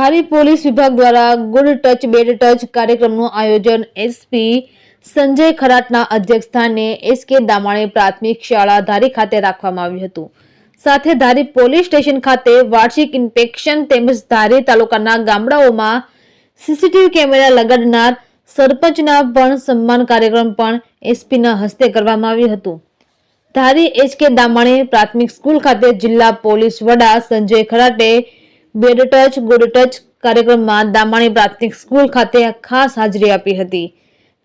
ધારી police વિભાગ દ્વારા good touch, bed touch કાર્યક્રમનું આયોજન એસપી સંજય ખરાટના અધ્યક્ષસ્થાને એસકે દામાણી પ્રાથમિક શાળા ધારી ખાતે રાખવામાં આવ્યું હતું. સાથે ધારી પોલીસ સ્ટેશન ખાતે વાર્ષિક ઇન્સ્પેક્શન તેમજ ધારી તાલુકાના ગામડાઓમાં સીસીટીવી કેમેરા લગાડનાર સરપંચના પણ સન્માન કાર્યક્રમ પણ એસપીના હસ્તે કરવામાં આવ્યું હતું. ધારી એચકે દામાણી પ્રાથમિક સ્કૂલ ખાતે જિલ્લા પોલીસ વડા Sanjay Kharate bad touch, good touch કાર્યક્રમમાં દામાણી પ્રાથમિક સ્કૂલ ખાતે ખાસ હાજરી આપી હતી.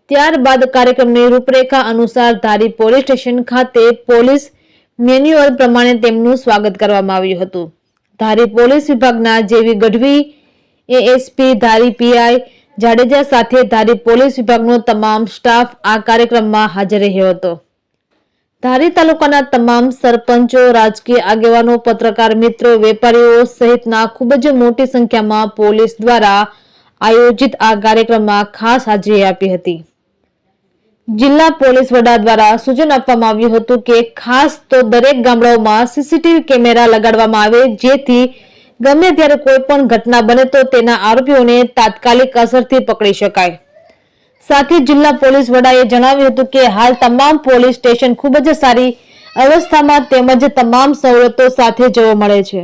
ત્યારબાદ કાર્યક્રમની રૂપરેખા અનુસાર ધારી પોલીસ સ્ટેશન ખાતે પોલીસ મેન્યુઅલ પ્રમાણે તેમનું સ્વાગત કરવામાં આવ્યું હતું. ધારી પોલીસ વિભાગના JV Gadhvi, ASP, Dhari PI Jadeja સાથે ધારી પોલીસ વિભાગનો તમામ સ્ટાફ આ કાર્યક્રમમાં હાજર રહ્યો હતો. ધારી તાલુકાના તમામ સરપંચો, રાજકીય આગેવાનો, પત્રકાર મિત્રો, વેપારીઓ સહિતના ખૂબ જ મોટી સંખ્યામાં પોલીસ દ્વારા આયોજિત આ કાર્યક્રમમાં ખાસ હાજરી આપી હતી. જિલ્લા પોલીસ વડા દ્વારા સૂચન આપવામાં આવ્યું હતું કે ખાસ તો દરેક ગામડાઓમાં સીસીટીવી કેમેરા લગાડવામાં આવે, જેથી ગમે ત્યારે કોઈ પણ ઘટના બને તો તેના આરોપીઓને તાત્કાલિક અસરથી પકડી શકાય. સાથે જિલ્લા પોલીસ વડાએ જણાવ્યું હતું કે હાલ તમામ પોલીસ સ્ટેશન ખૂબ જ સારી અવસ્થામાં તેમજ તમામ સવલતો સાથે જોવા મળે છે.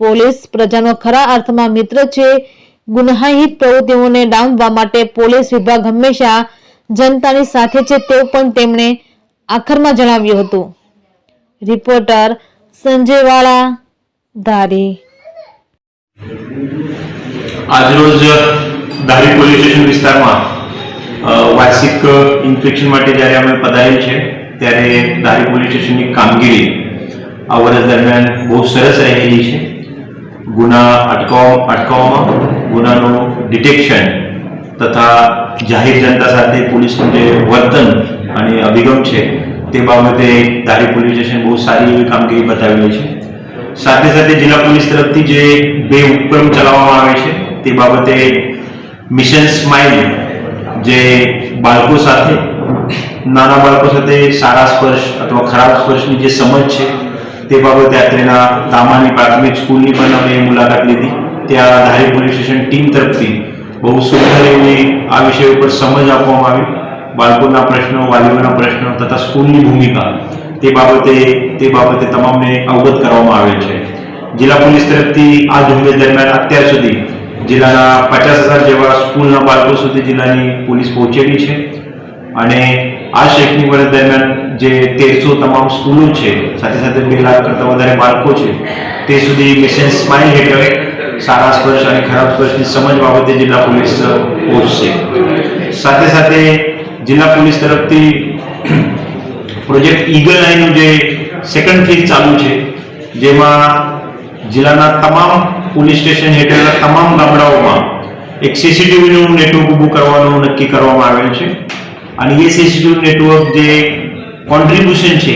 પોલીસ પ્રજાનો ખરા અર્થમાં મિત્ર છે. ગુનાહિત પ્રવૃત્તિઓને ડામવા માટે પોલીસ વિભાગ હંમેશા જનતાની સાથે છે તેવું પણ તેમણે આખરમાં જણાવ્યું હતું. રિપોર્ટર સંજયવાળા, ધારી. આજરોજ ધારી પોલીસ સ્ટેશન વિસ્તારમાં વાર્ષિક ઇન્સ્પેક્શન માટે જ્યારે અમે પધારેલ છે ત્યારે ધારી પોલીસ સ્ટેશનની કામગીરી આ વર્ષ દરમિયાન બહુ સરસ રહેલી છે. ગુના અટકાવ, અટકાવવામાં, ગુનાનું ડિટેક્શન તથા જાહેર જનતા સાથે પોલીસનું જે વર્તન અને અભિગમ છે, તે બાબતે ધારી પોલીસ સ્ટેશન બહુ સારી એવી કામગીરી બતાવેલી છે. સાથે સાથે જિલ્લા પોલીસ તરફથી જે બે ઉપક્રમ ચલાવવામાં આવે છે, તે બાબતે મિશન સ્માઇલ જે બાળકો સાથે, નાના બાળકો સાથે સારા સ્પર્શ અથવા ખરાબ સ્પર્શની જે સમજ છે, તે બાબતે અત્રેના દામાની પ્રાથમિક સ્કૂલની પણ અમે મુલાકાત લીધી. ત્યાં ધારી પોલીસ સ્ટેશન ટીમ તરફથી બહુ સુંદર એવી આ વિષય ઉપર સમજ આપવામાં આવી. બાળકોના પ્રશ્નો, વાલીઓના પ્રશ્નો તથા સ્કૂલની ભૂમિકા, તે બાબતે તે બાબતે તમામને અવગત કરવામાં આવે છે. જિલ્લા પોલીસ તરફથી આ ઝુંબેશ દરમિયાન અત્યાર સુધી જિલ્લાના પચાસ હજાર જેવા સ્કૂલના બાળકો સુધી જિલ્લાની પોલીસ પહોંચેલી છે. અને આ શૈક્ષણિક વર્ષ દરમિયાન જે તેરસો તમામ સ્કૂલો છે, સાથે સાથે બે લાખ કરતાં વધારે બાળકો છે, તે સુધી મિશન સ્માઇલ હેઠળ સારા સ્પર્શ અને ખરાબ સ્પર્શની સમજ બાબતે જિલ્લા પોલીસ પહોંચશે. સાથે સાથે જિલ્લા પોલીસ તરફથી પ્રોજેક્ટ ઈગલ આઈનું જે સેકન્ડ ફેઝ ચાલુ છે, જેમાં જિલ્લાના તમામ પોલીસ સ્ટેશન હેઠળના તમામ ગામડાઓમાં એક સીસીટીવીનું નેટવર્ક ઊભું કરવાનું નક્કી કરવામાં આવેલ છે. અને એ સીસીટીવી નેટવર્ક જે કોન્ટ્રીબ્યુશન છે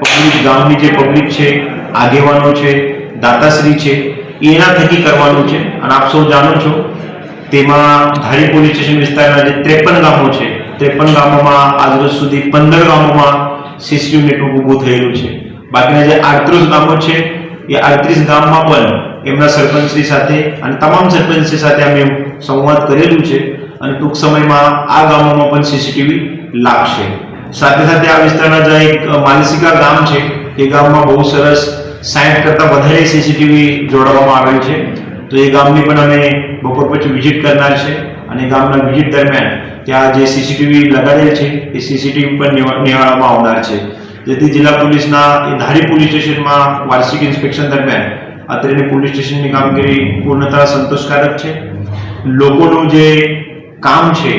પબ્લિક ગામની જે પબ્લિક છે, આગેવાનો છે, દાતાશ્રી છે એના થકી કરવાનું છે. અને આપ સૌ જાણો છો, તેમાં ધારી પોલીસ સ્ટેશન વિસ્તારના જે ત્રેપન ગામો છે, ત્રેપન ગામોમાં આજરોજ સુધી પંદર ગામોમાં સીસીટીવી નેટવર્ક ઊભું થયેલું છે. બાકીના જે આડત્રીસ ગામો છે, એ આડત્રીસ ગામમાં પણ એમના સરપંચશ્રી સાથે અને તમામ સરપંચશ્રી સાથે અમે સંવાદ કરેલું છે અને ટૂંક સમયમાં આ ગામોમાં પણ સીસીટીવી લાગશે. સાથે સાથે આ વિસ્તારના જે એક માનસિકા ગામ છે, એ ગામમાં બહુ સરસ સાઠ કરતાં વધારે સીસીટીવી જોડવામાં આવેલ છે. તો એ ગામની પણ અમે બપોર પછી વિઝિટ કરનાર છે અને ગામના વિઝિટ દરમિયાન ત્યાં જે સીસીટીવી લગાડેલ છે, એ સીસીટીવી પણ નિહાળવામાં આવનાર છે. જેથી જિલ્લા પોલીસના એ ધારી પોલીસ સ્ટેશનમાં વાર્ષિક ઇન્સ્પેક્શન દરમિયાન અત્રેની પોલીસ સ્ટેશનની કામગીરી પૂર્ણતા સંતોષકારક છે. લોકોનું જે કામ છે,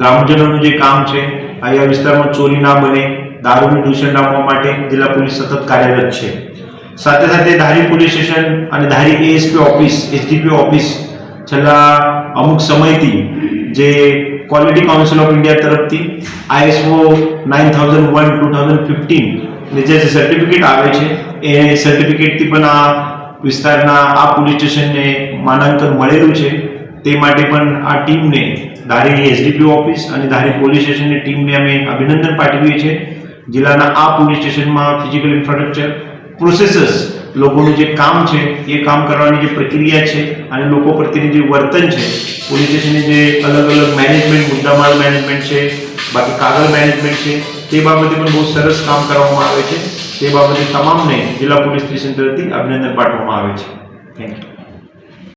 ગ્રામજનોનું જે કામ છે અહીંયા વિસ્તારમાં ચોરી ના બને, દારૂનું દૂષણ રાખવા માટે જિલ્લા પોલીસ સતત કાર્યરત છે. સાથે સાથે ધારી પોલીસ સ્ટેશન અને Dhari ASP office SDP office છેલ્લા અમુક સમયથી જે ક્વોલિટી કાઉન્સિલ ઓફ ઇન્ડિયા તરફથી ISO nine thousand one two thousand fifteen જે સર્ટિફિકેટ આવે છે, એ સર્ટિફિકેટથી પણ આ વિસ્તારના આ પોલીસ સ્ટેશનને માનાંકન મળેલું છે. તે માટે પણ આ ટીમને ધારી એસડીપીઓ ઓફિસ અને ધારી પોલીસ સ્ટેશનની ટીમને અમે અભિનંદન પાઠવીએ છીએ. જિલ્લાના આ પોલીસ સ્ટેશનમાં ફિઝિકલ ઇન્ફ્રાસ્ટ્રક્ચર પ્રોસેસર્સ લોકોનું જે કામ છે, એ કામ કરવાની જે પ્રક્રિયા છે અને લોકો પ્રત્યેની જે વર્તન છે પોલીસ સ્ટેશનની જે અલગ અલગ મેનેજમેન્ટ મુદ્દામાલ મેનેજમેન્ટ છે, બાકી કાગળ મેનેજમેન્ટ છે, તે બાબતે પણ બહુ સરસ કામ કરવામાં આવે છે. તે બાબતે તમામને જિલ્લા પોલીસ સ્ટેશન તરફથી અભિનંદન પાઠવવામાં આવે છે. Thank you